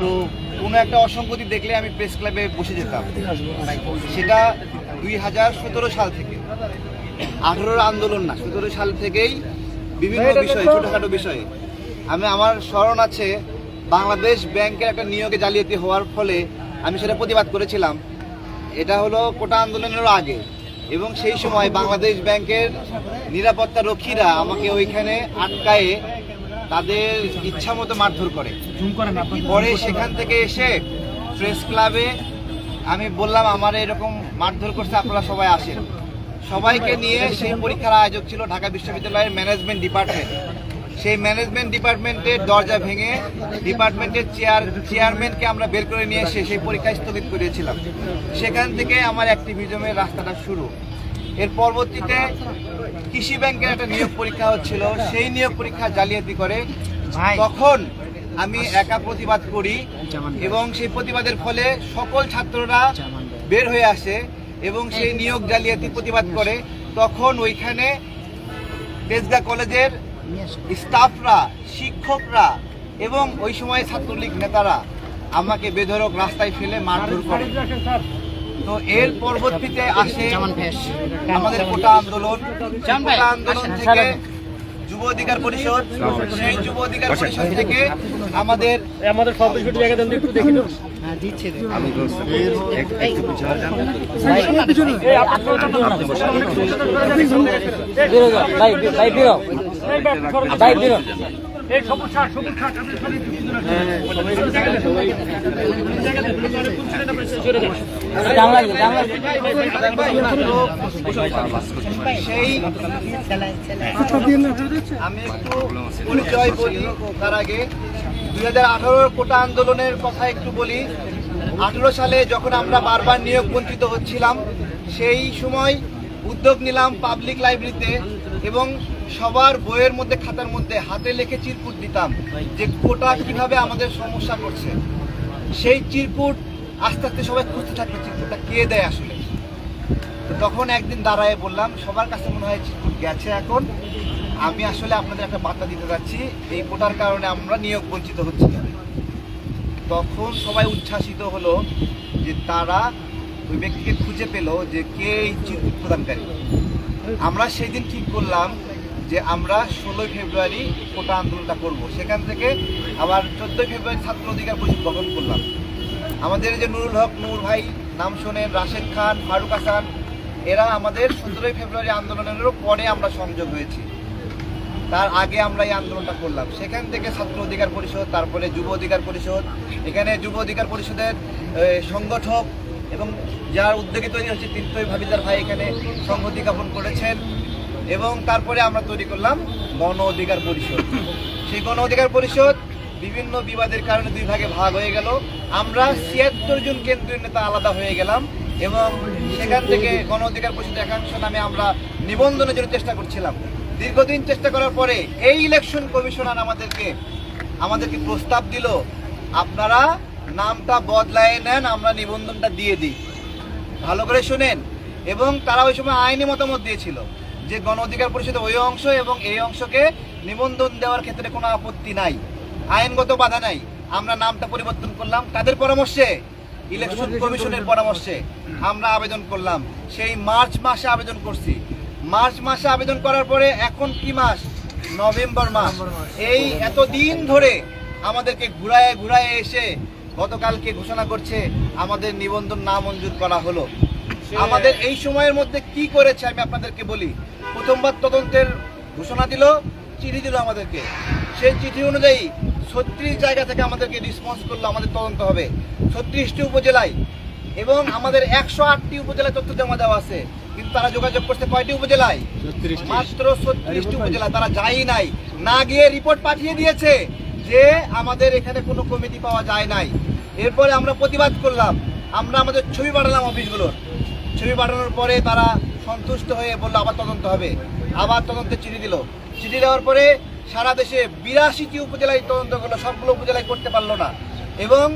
তো কোনো একটা অসঙ্গতি দেখলে আমি প্রেস ক্লাবে বসে যেতাম। সেটা দুই হাজার সতেরো সাল থেকে। আঠেরোর আন্দোলন না সতেরো সাল থেকেই বিভিন্ন বিষয়ে ছোটোখাটো বিষয়ে। আমি আমার স্মরণ আছে বাংলাদেশ ব্যাংকের একটা নিয়োগে জালিয়াতি হওয়ার ফলে আমি সেটা প্রতিবাদ করেছিলাম। এটা হলো কোটা আন্দোলনেরও আগে। এবং সেই সময় বাংলাদেশ ব্যাংকের নিরাপত্তা রক্ষীরা আমাকে ওইখানে আটকায়ে তাদের ইচ্ছা মতো মারধর করে। পরে সেখান থেকে এসে প্রেস ক্লাবে আমি বললাম আমার এরকম মারধর করছে আপনারা সবাই আসেন। সবাইকে নিয়ে সেই পরীক্ষার আয়োজক ছিল ঢাকা বিশ্ববিদ্যালয়ের ম্যানেজমেন্ট ডিপার্টমেন্ট। সেই ম্যানেজমেন্ট ডিপার্টমেন্টের দরজা ভেঙে ডিপার্টমেন্টের চেয়ার চেয়ারম্যানকে আমরা বের করে নিয়ে এসে সেই পরীক্ষা স্থগিত করিয়েছিলাম সেখান থেকে আমার অ্যাক্টিভিজমের রাস্তাটা শুরু। এর পরবর্তীতে কৃষি ব্যাংকের একটা নিয়োগ পরীক্ষা হচ্ছিল। সেই নিয়োগ পরীক্ষা জালিয়াতি করে তখন আমি একা প্রতিবাদ করি এবং সেই প্রতিবাদের ফলে সকল ছাত্ররা বের হয়ে আসে এবং সেই নিয়োগ জালিয়াতি প্রতিবাদ করে। তখন ওইখানে তেজগা কলেজের স্টাফরা শিক্ষকরা এবং ওই সময় ছাত্রলীগ নেতারা আমাকে বেধরক রাস্তায় ফেলে মারধর করে। তো এর পরবর্তীতে আসে আমাদের কোটা আন্দোলন কোটা আন্দোলন থেকে যুব অধিকার পরিষদ সেই যুব অধিকার পরিষদ থেকে আমাদের আমাদের সব কিছু জায়গা দেন একটু দেখি ভাই ভাই এই আমি একটু পরিচয় বলি তার আগে দুই হাজার আঠারোর কোটা আন্দোলনের কথা একটু বলি আঠারো সালে যখন আমরা বারবার নিয়োগ বঞ্চিত হচ্ছিলাম সেই সময় উদ্যোগ নিলাম পাবলিক লাইব্রেরিতে এবং সবার বইয়ের মধ্যে, খাতার মধ্যে, হাতে লেখে চিরকুট দিতাম যে কোটা কীভাবে আমাদের সমস্যা করছে। সেই চিরকুট আস্তে আস্তে সবাই খুঁজতে থাকল, চিরকুটটা কে দেয় আসলে? তখন একদিন দাঁড়ায় বললাম, সবার কাছে মনে হয় চিরকুট গেছে এখন। আমি আসলে আপনাদের একটা বার্তা দিতে যাচ্ছি, এই কোটার কারণে আমরা নিয়োগ বঞ্চিত হচ্ছি তখন সবাই উচ্ছ্বাসিত হলো যে তারা ওই ব্যক্তিকে খুঁজে পেল যে কে এই চিরকুট প্রদানকারী। আমরা সেই দিন ঠিক করলাম যে আমরা ষোলোই ফেব্রুয়ারি কোটা আন্দোলনটা করব। সেখান থেকে আবার চোদ্দোই ফেব্রুয়ারি ছাত্র অধিকার পরিষদ গঠন করলাম। আমাদের যে নুরুল হক, নূর ভাই, নাম শোনেন রাশেদ খান, ফারুক হাসান, এরা আমাদের সতেরোই ফেব্রুয়ারি আন্দোলনেরও পরে আমরা সংযোগ হয়েছি। তার আগে আমরা এই আন্দোলনটা করলাম। সেখান থেকে ছাত্র অধিকার পরিষদ, তারপরে যুব অধিকার পরিষদ, এখানে যুব অধিকার পরিষদের সংগঠক এবং যার উদ্যোগে তৈরি হয়েছে তিনতই ভাবিদার ভাই এখানে সংহতি জ্ঞাপন করেছেন। এবং তারপরে আমরা তৈরি করলাম গণ অধিকার পরিষদ। সেই গণ অধিকার পরিষদ বিভিন্ন বিবাদের কারণে দুই ভাগে ভাগ হয়ে গেল। আমরা ছিয়াত্তর জন কেন্দ্রীয় নেতা আলাদা হয়ে গেলাম এবং সেখান থেকে গণ অধিকার পরিষদ একাংশ নামে আমরা নিবন্ধনের জন্য চেষ্টা করছিলাম। দীর্ঘদিন চেষ্টা করার পরে এই ইলেকশন কমিশনার আমাদেরকে আমাদেরকে প্রস্তাব দিল, আপনারা নামটা বদলায় নেন, আমরা নিবন্ধনটা দিয়ে দিই। ভালো করে শুনেন। এবং তারা ওই সময় আইনি মতামত দিয়েছিল। যে গণ অধিকার পরিষদের ওই অংশ এবং এই অংশকে নিবন্ধন দেওয়ার ক্ষেত্রে কোনো আপত্তি নাই। আইনগত বাধা নাই। আমরা নামটা পরিবর্তন করলাম। তাদের পরামর্শে? ইলেকশন কমিশনের পরামর্শে আমরা আবেদন করলাম। সেই মার্চ মাসে আবেদন করছি। মার্চ মাসে আবেদন করার পরে এখন কি মাস। নভেম্বর মাস। এই এতদিন ধরে আমাদেরকে ঘুরায় ঘুরায় এসে গতকালকে ঘোষণা করছে আমাদের নিবন্ধন না মঞ্জুর করা হলো। আমাদের এই সময়ের মধ্যে কি করেছে আমি আপনাদেরকে বলি। প্রথমবার তদন্তের ঘোষণা দিল চিঠি দিল আমাদেরকে। সেই চিঠি অনুযায়ী ছত্রিশ জায়গা থেকে আমাদেরকে রেসপন্স করল আমাদের তদন্ত হবে। ছত্রিশটি উপজেলায়। এবং আমাদের একশো আটটি উপজেলায় তথ্য জমা দেওয়া আছে। কিন্তু তারা যোগাযোগ করছে কয়টি উপজেলায়? মাত্র ছত্রিশটি উপজেলা তারা যাই নাই। না গিয়ে রিপোর্ট পাঠিয়ে দিয়েছে যে আমাদের এখানে কোনো কমিটি পাওয়া যায় নাই। এরপরে আমরা প্রতিবাদ করলাম। আমরা আমাদের ছবি পাঠালাম অফিসগুলোর ছবি পাঠানোর পরে তারা সন্তুষ্ট হয়ে বলল, আবার তদন্ত হবে। আবার তদন্তে চিঠি দিল। চিঠি দেওয়ার পরে সারা দেশে বিরাশিটি উপজেলায় তদন্ত করল, সবগুলো উপজেলায় করতে পারল না। এবং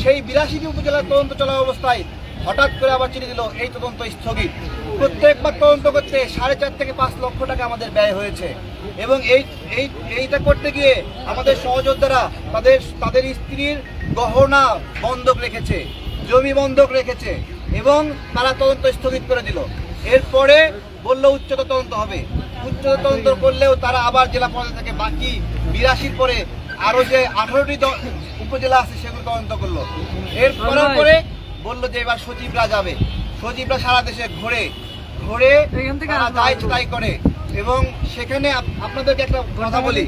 সেই বিরাশিটি উপজেলার তদন্ত চলা অবস্থায় হঠাৎ করে আবার চিঠি দিল, এই তদন্ত স্থগিত। প্রত্যেকবার তদন্ত করতে সাড়ে চার থেকে পাঁচ লক্ষ টাকা আমাদের ব্যয় হয়েছে। এবং এই এই, এইটা করতে গিয়ে আমাদের সহযোদ্ধারা তাদের তাদের স্ত্রীর গহনা বন্ধক রেখেছে, জমি বন্ধক রেখেছে। এবং তারা তদন্ত স্থগিত করে দিল। এরপরে বলল উচ্চতর তদন্ত হবে। উচ্চতর তদন্ত করলেও তারা আবার জেলা পর্যায়ে থেকে বাকি বিরাশির পরে আরও যে আঠারোটি উপজেলা আছে সেগুলো তদন্ত করল। এর করার পরে বলল যে এবার সচিবরা যাবে। সচিবরা সারা দেশে ঘুরে ঘুরে যা তাই করে। এবং সেখানে আপনাদেরকে একটা কথা বলি।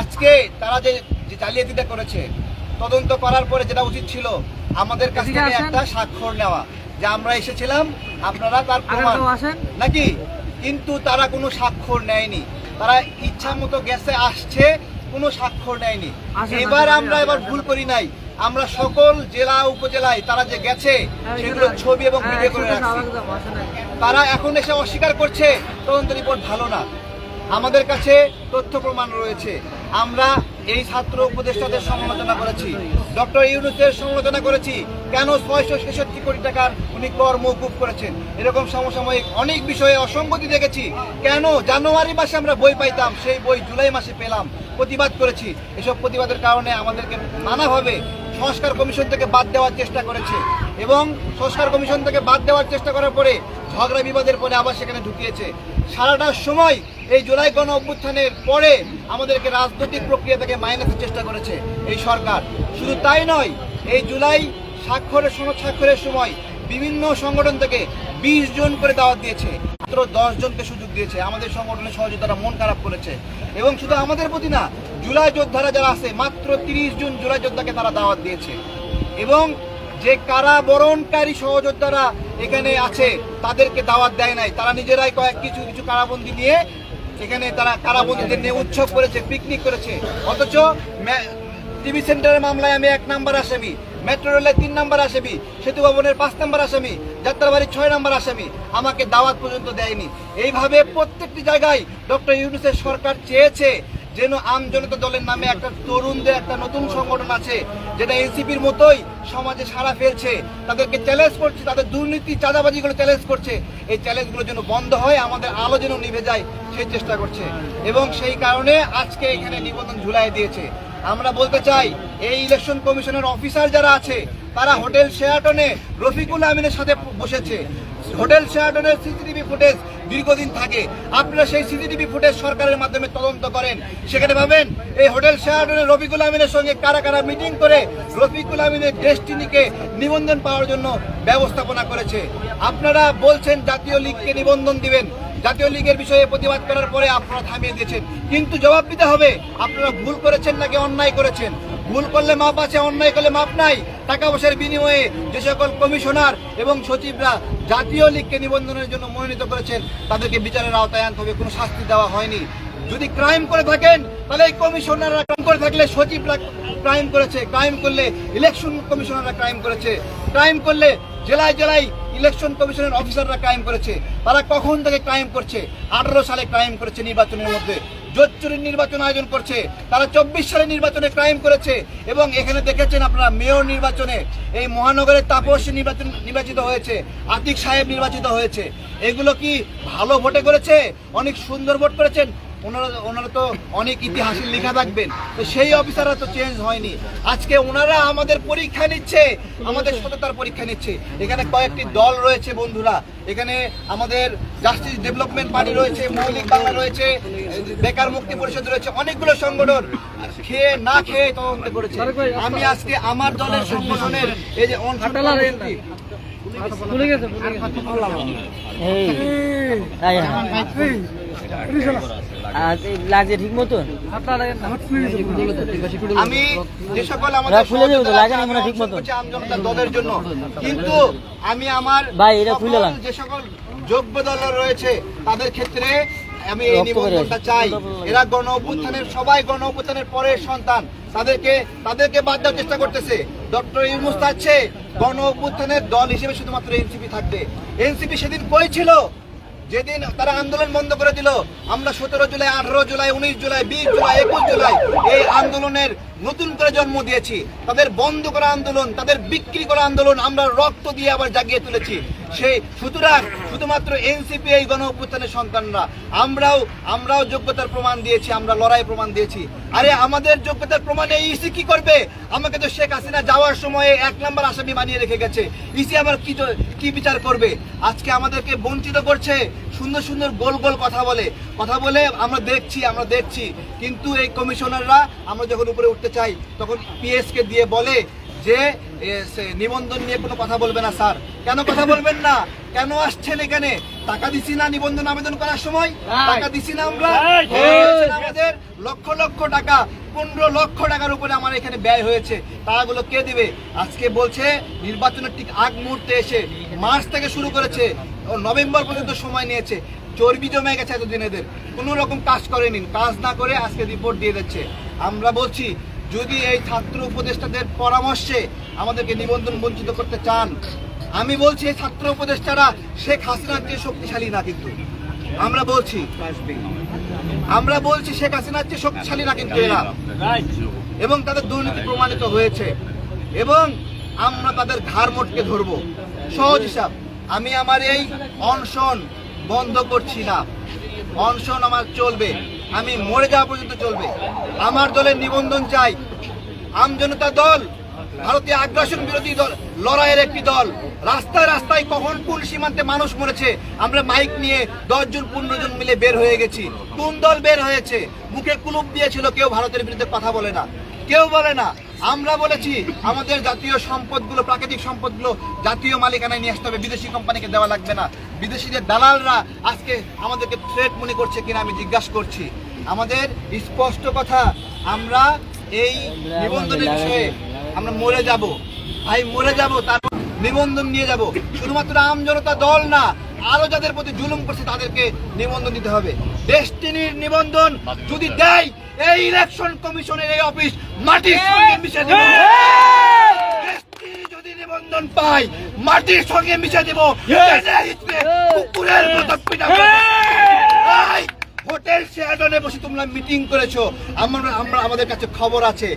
আজকে তারা যে যে জালিয়াতিটা করেছে তদন্ত করার পরে যেটা উচিত ছিল আমাদের কাছ থেকে একটা স্বাক্ষর নেওয়া। যে আমরা এসেছিলাম আপনারা তার প্রমাণ। নাকি? কিন্তু তারা কোনো স্বাক্ষর নেয়নি। তারা ইচ্ছা মতো গেছে আসছে কোনো স্বাক্ষর নেয়নি। এবার আমরা এবার ভুল করি নাই। আমরা সকল জেলা উপজেলায় তারা যে গেছে সেগুলো ছবি এবং ভিডিও করে রাখছি। তারা এখন এসে অস্বীকার করছে তদন্ত রিপোর্ট ভালো না। আমাদের কাছে তথ্য প্রমাণ রয়েছে। আমরা এই ছাত্র উপদেষ্টাদের সমালোচনা করেছি। ডক্টর ইউনুসের সমালোচনা করেছি। কেন ছয়শো ছেষট্টি কোটি টাকার উনি কর মৌকুফ করেছেন? এরকম সমসাময়িক অনেক বিষয়ে অসঙ্গতি দেখেছি। কেন জানুয়ারি মাসে আমরা বই পাইতাম? সেই বই জুলাই মাসে পেলাম। প্রতিবাদ করেছি। এসব প্রতিবাদের কারণে আমাদেরকে নানাভাবে সংস্কার কমিশন থেকে বাদ দেওয়ার চেষ্টা করেছে। এবং সংস্কার কমিশন থেকে বাদ দেওয়ার চেষ্টা করার পরে ঝগড়া বিবাদের পরে আবার সেখানে ঢুকিয়েছে। সারাটা সময় এই জুলাই গণ অভ্যুত্থানের পরে আমাদেরকে রাজনৈতিক প্রক্রিয়া থেকে মাইনাসের চেষ্টা করেছে এই সরকার। শুধু তাই নয়, এই জুলাই স্বাক্ষরের সনদ স্বাক্ষরের সময় বিভিন্ন সংগঠন থেকে বিশ জন করে দাওয়াত দিয়েছে, মাত্র দশ জনকে সুযোগ দিয়েছে। আমাদের সংগঠনের সহযোগিতারা মন খারাপ করেছে। এবং শুধু আমাদের প্রতি না, জুলাই যোদ্ধারা যারা আছে, মাত্র তিরিশ জন জুলাই যোদ্ধাকে তারা দাওয়াত দিয়েছে। এবং যে কারাবরণকারী সহযোদ্ধারা এখানে আছে, তাদেরকে দাওয়াত দেয় নাই। তারা নিজেরাই কয়েক কিছু কিছু কারাবন্দি নিয়ে এখানে তারা কারাবন্দীদের নিয়ে উৎসব করেছে পিকনিক করেছে। অথচ টিভি সেন্টারের মামলায় আমি এক নাম্বার আসামি মেট্রো রেলের তিন নাম্বার আসামি, সেতু ভবনের পাঁচ নাম্বার আসামি, যাত্রাবাড়ির ছয় নাম্বার আসামি আমাকে দাওয়াত পর্যন্ত দেয়নি। এইভাবে প্রত্যেকটি জায়গায় ডক্টর ইউনুসের সরকার চেয়েছে যেন আমজনতা দলের নামে একটা তরুণদের, একটা নতুন সংগঠন আছে, যেটা এনসিপির মতোই সমাজে সাড়া ফেলছে। তাদেরকে চ্যালেঞ্জ করছে, তাদের দুর্নীতি, চাঁদাবাজিগুলো চ্যালেঞ্জ করছে। এই চ্যালেঞ্জগুলো যেন বন্ধ হয়, আমাদের আলো যেন নিভে যায়, সেই চেষ্টা করছে। এবং সেই কারণে আজকে এখানে নিবন্ধন ঝুলাই দিয়েছে। আমরা বলতে চাই, এই ইলেকশন কমিশনের অফিসার যারা আছে, তারা হোটেল শেয়াটনে রফিকুল আমিনের সাথে বসেছে। হোটেল শেয়াটনের সিসিটিভি ফুটেজ দীর্ঘদিন থাকে। আপনারা সেই সিসিটিভি ফুটেজ সরকারের মাধ্যমে তদন্ত করেন। সেখানে ভাবেন, এই হোটেল শেয়াটনের রফিকুল আমিনের সঙ্গে কারা কারা মিটিং করে রফিকুল আমিনের ডেস্টিনিকে নিবন্ধন পাওয়ার জন্য ব্যবস্থাপনা করেছে। আপনারা বলছেন জাতীয় লীগকে নিবন্ধন দিবেন। জাতীয় লীগের বিষয়ে প্রতিবাদ করার পরে আপনারা থামিয়ে দিয়েছেন। কিন্তু জবাব দিতে হবে, আপনারা ভুল করেছেন নাকি অন্যায় করেছেন? ভুল করলে মাপ আছে, অন্যায় করলে মাপ নাই। টাকা পয়সার বিনিময়ে যে সকল কমিশনার এবং সচিবরা জাতীয় লীগকে নিবন্ধনের জন্য মনোনীত করেছেন, তাদেরকে বিচারের আওতায় আনতে হবে। কোনো শাস্তি দেওয়া হয়নি। যদি ক্রাইম করে থাকেন, তাহলে এই কমিশনাররা ক্রাইম করে থাকলে সচিবরা ক্রাইম করেছে। ক্রাইম করলে ইলেকশন কমিশনাররা ক্রাইম করেছে। ক্রাইম করলে জেলায় জেলায় ইলেকশন কমিশনের অফিসাররা ক্রাইম করেছে। তারা কখন থেকে ক্রাইম করছে? আঠারো সালে ক্রাইম করেছে নির্বাচনের মধ্যে। জোচ্চুরির নির্বাচন আয়োজন করছে। তারা চব্বিশ সালে নির্বাচনে ক্রাইম করেছে এবং এখানে দেখেছেন আপনারা মেয়র নির্বাচনে এই মহানগরের তাপস নির্বাচন নির্বাচিত হয়েছে, আতিক সাহেব নির্বাচিত হয়েছে। এগুলো কি ভালো ভোটে করেছে? অনেক সুন্দর ভোট করেছেন? ওনারা ওনারা তো অনেক ইতিহাসে লেখা থাকবেন তো সেই অফিসাররা তো চেঞ্জ হয়নি আজকে ওনারা আমাদের পরীক্ষা নিচ্ছে আমাদের সততার পরীক্ষা নিচ্ছে এখানে কয়েকটি দল রয়েছে বন্ধুরা এখানে আমাদের জাস্টিস ডেভেলপমেন্ট পার্টি রয়েছে মৌলিক বাংলা রয়েছে বেকার মুক্তি পরিষদ রয়েছে অনেকগুলো সংগঠন খেয়ে না খেয়ে তদন্ত করেছে আমি আজকে আমার দলের সংগঠনের এই যে কর্মসূচি, এই তাই না আর লাগছে ঠিক মতন? আমি যে সকল আমাদের খুলে দেবো লাগে না আছে, আমি ঠিক মতো। অংশ করছি আমজনতার দলের জন্য। কিন্তু আমি আমার ভাই, এটা খুলে যে সকল যোগ্য দল রয়েছে তাদের ক্ষেত্রে আমি এই নিবন্ধনটা চাই। এরা গণ অভ্যুত্থানের সবাই গণ অভ্যুত্থানের পরের সন্তান। তাদেরকে তাদেরকে বাদ দেওয়ার চেষ্টা করতেছে। ডক্টর ইউনুস চাচ্ছে গণ অভ্যুত্থানের দল হিসেবে শুধুমাত্র এনসিপি থাকবে। এনসিপি সেদিন কই ছিল? যেদিন তারা আন্দোলন বন্ধ করে দিল, আমরা সতেরো জুলাই, আঠারো জুলাই, উনিশ জুলাই, বিশ জুলাই, একুশ জুলাই এই আন্দোলনের নতুন করে জন্ম দিয়েছি। তাদের বন্ধ করা আন্দোলন, তাদের বিক্রি করা আন্দোলন আমরা রক্ত দিয়ে আবার জাগিয়ে তুলেছি। সেই সুতরাং শুধুমাত্র এনসিপি এই গণ অভ্যুত্থানের সন্তানরা আমরাও আমরাও যোগ্যতার প্রমাণ দিয়েছি, আমরা লড়াই প্রমাণ দিয়েছি। আরে আমাদের যোগ্যতার প্রমাণে ইসি কি করবে? আমাকে তো শেখ হাসিনা যাওয়ার সময় এক নম্বর আসামি বানিয়ে রেখে গেছে। ইসি আবার কি কি বিচার করবে? আজকে আমাদেরকে বঞ্চিত করছে সুন্দর সুন্দর গোল গোল কথা বলে কথা বলে আমরা দেখছি আমরা দেখছি। কিন্তু এই কমিশনাররা আমরা যখন উপরে উঠতে চাই তখন পিএস কে দিয়ে বলে যে নিবন্ধন নিয়ে কোনো কথা বলবে না স্যার। কেন কথা বলবেন না? কেন আসছেন এখানে? টাকা দিছি না নিবন্ধন আবেদন করার সময়? টাকা দিছি না আমরা? হয়েছে না আমাদের লক্ষ লক্ষ টাকা পনেরো লক্ষ টাকার উপরে আমার এখানে ব্যয় হয়েছে। টাকাগুলো কে দিবে? আজকে বলছে নির্বাচনের ঠিক আগ মুহূর্তে এসে মার্চ থেকে শুরু করেছে। নভেম্বর পর্যন্ত সময় নিয়েছে। চর্বি জমে গেছে এতদিন এদের। কোনো রকম কাজ করেনি। কাজ না করে আজকে রিপোর্ট দিয়ে দিচ্ছে। আমরা বলছি, যদি এই ছাত্র উপদেষ্টাদের পরামর্শে আমাদেরকে নিবন্ধন বঞ্চিত করতে চান, আমি বলছি এই ছাত্র উপদেষ্টারা শেখ হাসিনার চেয়ে শক্তিশালী না কিন্তু। আমরা বলছি আমরা বলছি শেখ হাসিনার চেয়ে শক্তিশালী না কিন্তু এরা। এবং তাদের দুর্নীতি প্রমাণিত হয়েছে। এবং আমরা তাদের ঘাড় মোটকে ধরবো। সহজ হিসাব। আমি আমার এই অনশন বন্ধ করছি না। অনশন আমার চলবে। আমি মরে যাওয়া পর্যন্ত চলবে। আমার দলের নিবন্ধন চাই। আমজনতা দল, ভারতীয় আগ্রাসন বিরোধী দল, লড়াইয়ের একটি দল। রাস্তায় রাস্তায় কখন কোন সীমান্তে মানুষ মরেছে, আমরা মাইক নিয়ে দশজন পনেরো জন মিলে বের হয়ে গেছি। কোন দল বের হয়েছে? মুখে কুলুপ দিয়েছিল, কেউ ভারতের বিরুদ্ধে কথা বলে না। কেউ বলে না। আমরা বলেছি আমাদের জাতীয় সম্পদগুলো, প্রাকৃতিক সম্পদগুলো জাতীয় মালিকানায় নিয়ে আসতে হবে। বিদেশি কোম্পানিকে দেওয়া লাগবে না। বিদেশিদের দালালরা আজকে আমাদেরকে থ্রেট মনে করছে কিনা আমি জিজ্ঞাসা করছি। আমাদের স্পষ্ট কথা, আমরা এই নিবন্ধনের বিষয়ে আমরা মরে যাব। ভাই, মরে যাব, তারপর নিবন্ধন নিয়ে যাব। শুধুমাত্র আম জনতা দল না, আরও যাদের প্রতি জুলুম করছে তাদেরকে নিবন্ধন দিতে হবে। ডেস্টিনির নিবন্ধন যদি দেয় এই ইলেকশন কমিশনের এই অফিস মাটির সঙ্গে মিশে দেবে। যদি নিবন্ধন পাই মাটির সঙ্গে মিশে দেব। কুকুরের মতো। হোটেল শেয়ারডনে বসে তোমরা মিটিং করেছ। আমরা আমরা আমাদের কাছে খবর আছে।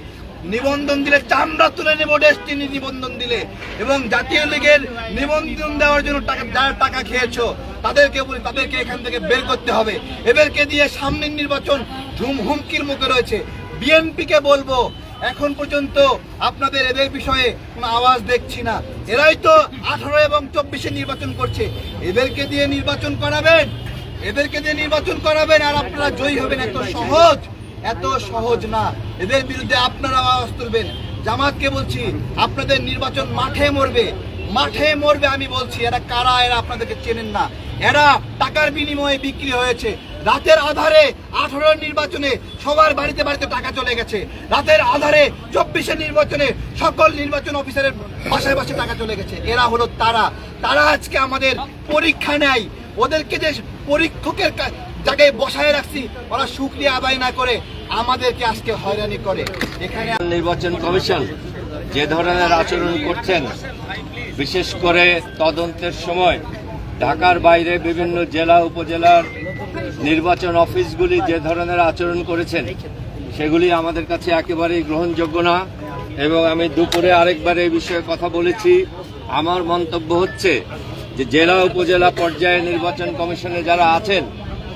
নিবন্ধন দিলে চামড়া তুলে নেব ডেস্টিনি নিবন্ধন দিলে। এবং জাতীয় লীগের নিবন্ধন দেওয়ার জন্য টাকা যারা টাকা খেয়েছো তাদেরকে বলি, তাদেরকে এখান থেকে বের করতে হবে। এদেরকে দিয়ে সামনের নির্বাচন ধুম হুমকির মুখে রয়েছে। বিএনপিকে বলব, এখন পর্যন্ত আপনাদের এদের বিষয়ে কোনো আওয়াজ দেখছি না। এরাই তো আঠারো এবং চব্বিশে নির্বাচন করছে। এদেরকে দিয়ে নির্বাচন করাবেন, এদেরকে দিয়ে নির্বাচন করাবেন, আর আপনারা জয়ী হবেন। এত সহজ এত সহজ না। এদের বিরুদ্ধে আপনারা আওয়াজ তুলবেন। জামাতকে বলছি, আপনাদের নির্বাচন মাঠে মরবে। মাঠে মরবে আমি বলছি, এরা কারা? এরা আপনাদেরকে চেনেন না। এরা টাকার বিনিময়ে বিক্রি হয়েছে। রাতের আধারে আঠারো নির্বাচনে সবার বাড়িতে বাড়িতে টাকা চলে গেছে। রাতের আধারে চব্বিশের নির্বাচনে সকল নির্বাচন অফিসারের বাসায় বাসায় টাকা চলে গেছে। এরা হলো তারা। তারা আজকে আমাদের পরীক্ষা নেয়। ওদেরকে যে পরীক্ষকের জায়গায় বসায় রাখছি, ওরা শুক্রিয়া আদায় না করে আমাদেরকে আজকে হয়রানি করে। এখানে নির্বাচন কমিশন যে ধরনের আচরণ করছেন বিশেষ করে তদন্তের সময় ঢাকার বাইরে বিভিন্ন জেলা, উপজেলার নির্বাচন অফিসগুলি যে ধরনের আচরণ করেছেন, সেগুলি আমাদের কাছে একেবারেই গ্রহণযোগ্য না। এবং আমি দুপুরে আরেকবার এই বিষয়ে কথা বলেছি। আমার মন্তব্য হচ্ছে যে, জেলা, উপজেলা পর্যায়ে নির্বাচন কমিশনে যারা আছেন,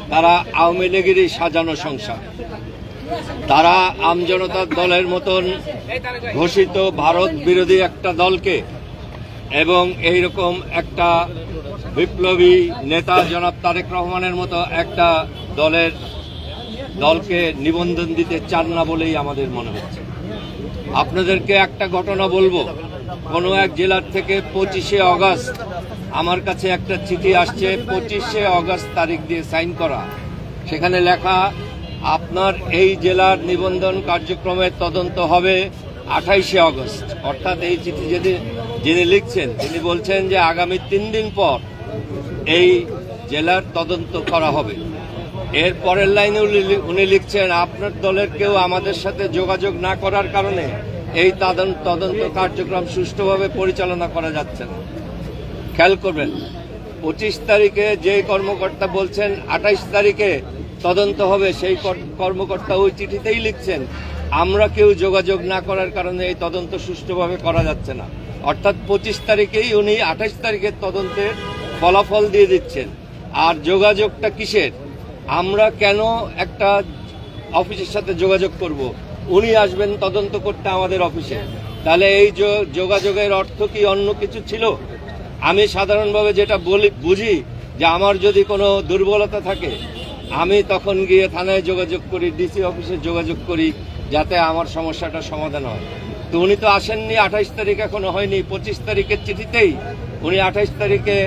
তারা আওয়ামী লীগেরই সাজানো সংসার। তারা আমজনতার দলের মতন ঘোষিত ভারত বিরোধী একটা দলকে এবং এই রকম একটা বিপ্লবী নেতা জনাব তারেক রহমানের মতো একটা দলের দলকে নিবন্ধন দিতে চান না বলেই আমাদের মনে হচ্ছে। আপনাদেরকে একটা ঘটনা বলব। কোনো এক জেলার থেকে পঁচিশে অগস্ট আমার কাছে একটা চিঠি আসছে। পঁচিশে অগস্ট তারিখ দিয়ে সাইন করা। সেখানে লেখা, আপনার এই জেলার নিবন্ধন কার্যক্রমের তদন্ত হবে। আঠাইশে অগস্ট অর্থাৎ এই চিঠি যদি যিনি লিখছেন, তিনি বলছেন যে আগামী তিন দিন পর এই জেলার তদন্ত করা হবে। এর পরের লাইনে উনি- লিখছেন, আপনার দলের কেউ আমাদের সাথে যোগাযোগ না করার কারণে এই তদন্ত কার্যক্রম সুষ্ঠুভাবে পরিচালনা করা যাচ্ছে না। খেয়াল করবেন, পঁচিশ তারিখে যে কর্মকর্তা বলছেন, আঠাইশ তারিখে তদন্ত হবে, সেই কর্মকর্তা ওই চিঠিতেই লিখছেন আমরা কেউ যোগাযোগ না করার কারণে এই তদন্ত সুষ্ঠুভাবে করা যাচ্ছে না। অর্থাৎ পঁচিশ তারিখেই উনি আঠাশ তারিখের তদন্তের ফলাফল দিয়ে দিচ্ছেন। আর যোগাযোগটা কিসের? আমরা কেন একটা অফিসের সাথে যোগাযোগ করব? উনি আসবেন তদন্ত করতে আমাদের অফিসে। তাহলে এই যোগাযোগের অর্থ কি অন্য কিছু ছিল? আমি সাধারণভাবে যেটা বলি, বুঝি যে আমার যদি কোনো দুর্বলতা থাকে, আমি তখন গিয়ে থানায় যোগাযোগ করি, ডিসি অফিসে যোগাযোগ করি যাতে আমার সমস্যাটা সমাধান হয়। তো উনি তো আসেননি, আঠাইশ তারিখ এখনও হয়নি। পঁচিশ তারিখের চিঠিতেই উনি আঠাইশ তারিখে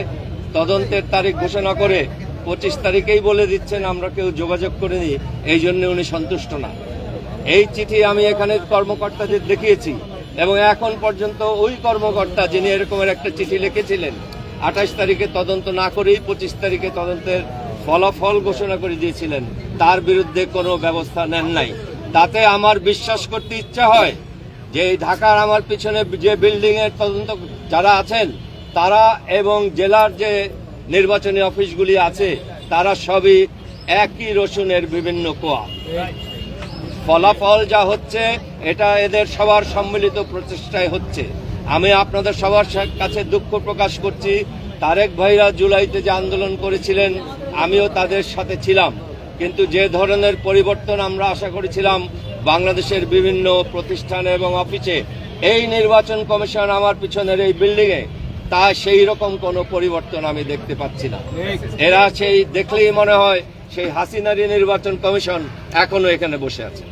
তদন্তের তারিখ ঘোষণা করে পঁচিশ তারিখেই বলে দিচ্ছেন, আমরা কেউ যোগাযোগ করিনি, এই জন্য উনি সন্তুষ্ট না। এই চিঠি আমি এখানে কর্মকর্তাদের দেখিয়েছি এবং এখন পর্যন্ত ওই কর্মকর্তা যিনি এরকমের একটা চিঠি লিখেছিলেন আঠাশ তারিখে তদন্ত না করেই পঁচিশ তারিখে তদন্তের ফলাফল ঘোষণা করে দিয়েছিলেন, তার বিরুদ্ধে কোনো ব্যবস্থা নেন নাই। তাতে আমার বিশ্বাস করতে ইচ্ছা হয় যে ঢাকার আমার পিছনে যে বিল্ডিং এর তদন্ত যারা আছেন, তারা এবং জেলার যে নির্বাচনী অফিসগুলি আছে, তারা সবই একই রসুনের বিভিন্ন কোয়া। ফলাফল যা হচ্ছে, এটা এদের সবার সম্মিলিত প্রচেষ্টায় হচ্ছে। আমি আপনাদের সবার কাছে দুঃখ প্রকাশ করছি। তারেক ভাইরা জুলাইতে যে আন্দোলন করেছিলেন, আমিও তাদের সাথে ছিলাম। কিন্তু যে ধরনের পরিবর্তন আমরা আশা করেছিলাম বাংলাদেশের বিভিন্ন প্রতিষ্ঠানে এবং অফিসে, এই নির্বাচন কমিশন আমার পিছনের এই বিল্ডিংয়ে, তা সেই রকম কোনো পরিবর্তন আমি দেখতে পাচ্ছি না। এরা সেই দেখলেই মনে হয় সেই হাসিনারি নির্বাচন কমিশন এখনও এখানে বসে আছে।